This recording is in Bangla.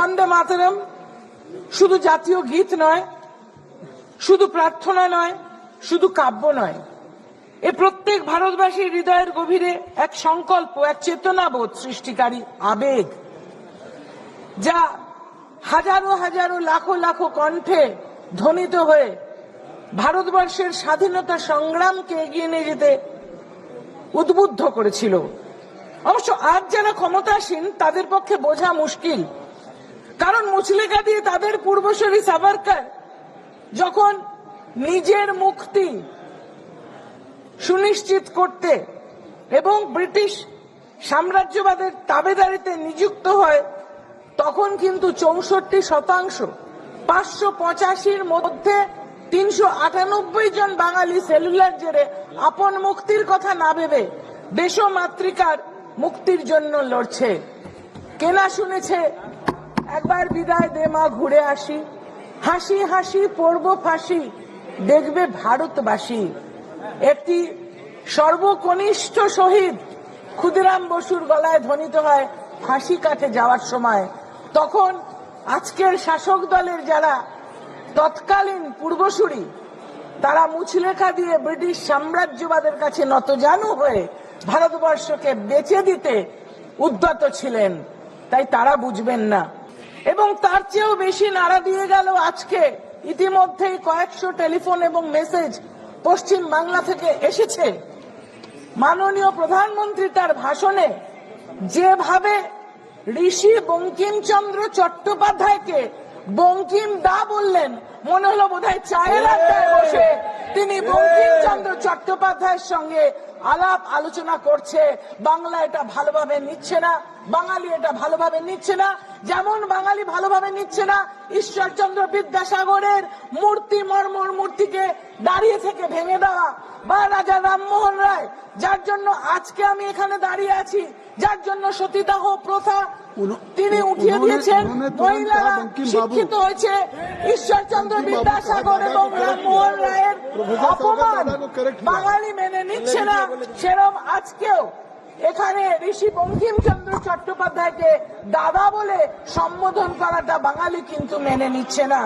বন্দে মাতরম। শুধু জাতীয় গীত নয়, শুধু প্রার্থনা নয়, শুধু কাব্য নয়। এ প্রত্যেক ভারতবাসীর হৃদয়ের গভীরে এক সংকল্প, এক চেতনাবোধ সৃষ্টিকারী আবেগ, যা হাজারো হাজারো লাখো লাখো কণ্ঠে ধ্বনিত হয়ে ভারতবর্ষের স্বাধীনতা সংগ্রামকে এগিয়ে নিয়ে যেতে উদ্বুদ্ধ করেছিল। অবশ্য আজ যারা ক্ষমতাসীন, তাদের পক্ষে বোঝা মুশকিল। কারণ মুচলেখা দিয়ে তাদের পূর্বসরী সাভারকার যখন নিজের মুক্তি সুনিশ্চিত করতে এবং ব্রিটিশ সাম্রাজ্যবাদের তাবেদারিতে নিযুক্ত হয়, তখন কিন্তু চৌষট্টি শতাংশ, পাঁচশো পঁচাশির মধ্যে তিনশো আটানব্বই জন বাঙালি সেলুলার জেরে আপন মুক্তির কথা না ভেবে দেশ মাতৃকার মুক্তির জন্য লড়ছে। কেনা শুনেছে একবার বিদায় দে মা, ঘুরে আসি। হাসি হাসি, পড়ব ফাঁসি, দেখবে ভারতবাসী। একটি সর্বকনিষ্ঠ শহীদ ক্ষুদিরাম বসুর গলায় ধ্বনিত হয় ফাঁসি কাটে যাওয়ার সময়। তখন আজকের শাসক দলের যারা তৎকালীন পূর্বসূরি, তারা মুছলেখা দিয়ে ব্রিটিশ সাম্রাজ্যবাদের কাছে নতজানু হয়ে ভারতবর্ষকে বেচে দিতে উদ্যত ছিলেন। তাই তারা বুঝবেন না। এবং তার চেয়েও বেশি নাড়া দিয়ে গেল আজকে। ইতিমধ্যেই কয়েকশো টেলিফোন এবং মেসেজ পশ্চিম বাংলা থেকে এসেছে। মাননীয় প্রধানমন্ত্রী তার ভাষণে যেভাবে ঋষি বঙ্কিমচন্দ্র চট্টোপাধ্যায়কে বঙ্কিম দা বললেন, মনে হলো বোধহয় চায়ের আড্ডায় বসে। তিনি বঙ্কিমচন্দ্র চট্টোপাধ্যায়ের সঙ্গে আলাপ আলোচনা করছে। বাংলা এটা ভালোভাবে নিচ্ছে না, বাঙালি এটা ভালোভাবে নিচ্ছে না। যেমন বাঙালি ভালোভাবে নিচ্ছে না, ঈশ্বরচন্দ্র বিদ্যাসাগরের মূর্তি মর্মর মূর্তিকে দাঁড়িয়ে থেকে ভেঙে দেওয়া বা রাজা রামমোহন রায়, যার জন্য আজকে আমি এখানে দাঁড়িয়ে আছি, যার জন্য সতীদাহ প্রথা তিনি উঠিয়ে দিয়েছেন। মহিলারা শিক্ষিত হয়েছে। ঈশ্বরচন্দ্র বিদ্যাসাগর এবং রামমোহন রায়ের অপমান বাঙালি মেনে নিচ্ছে না। সেরম আজকেও এখানে ঋষি বঙ্কিমচন্দ্র চট্টোপাধ্যায়কে দাদা বলে সম্বোধন করাটা বাঙালি কিন্তু মেনে নিচ্ছে না।